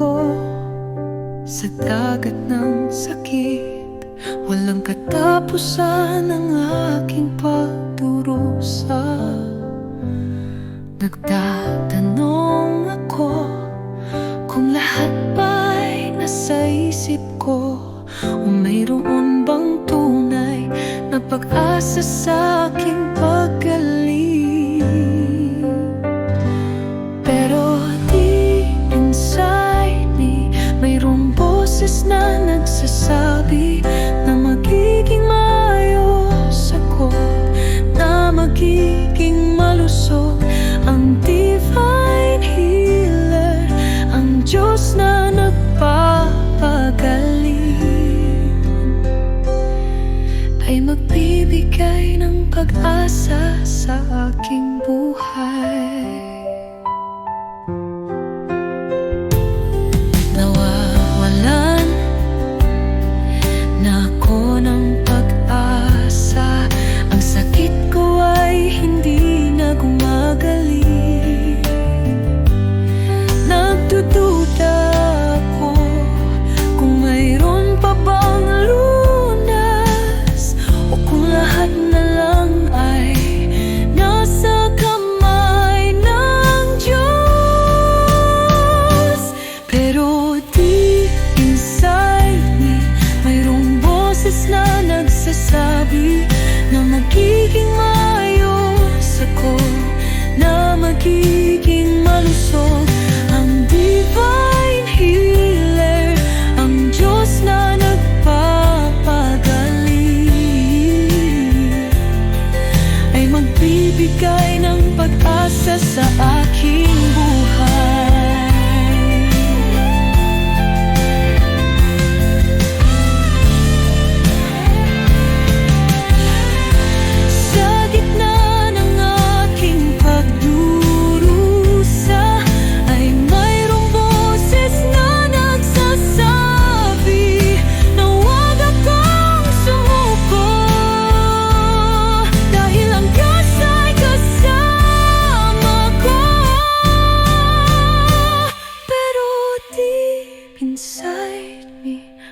ako sa dagat ng sakit. Walang katapusan ang aking pagdurusa. Nagtatanong ako kung lahat ba'y nasa isip ko. O mayroon bang tunay na pag-asa sa aking magiging malusog. Ang divine healer Ang Diyos na nagpapagaling. Ay magbibigay ng pag-asa sa aking buhay Na magiging maayos ako Na magiging malusog. Ang divine healer Ang Diyos na nagpapagaling. Ay magbibigay ng pag-asa sa aking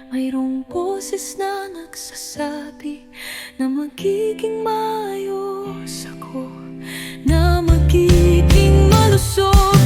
Mayroong boses na nagsasabi Na magiging maayos ako Na magiging malusog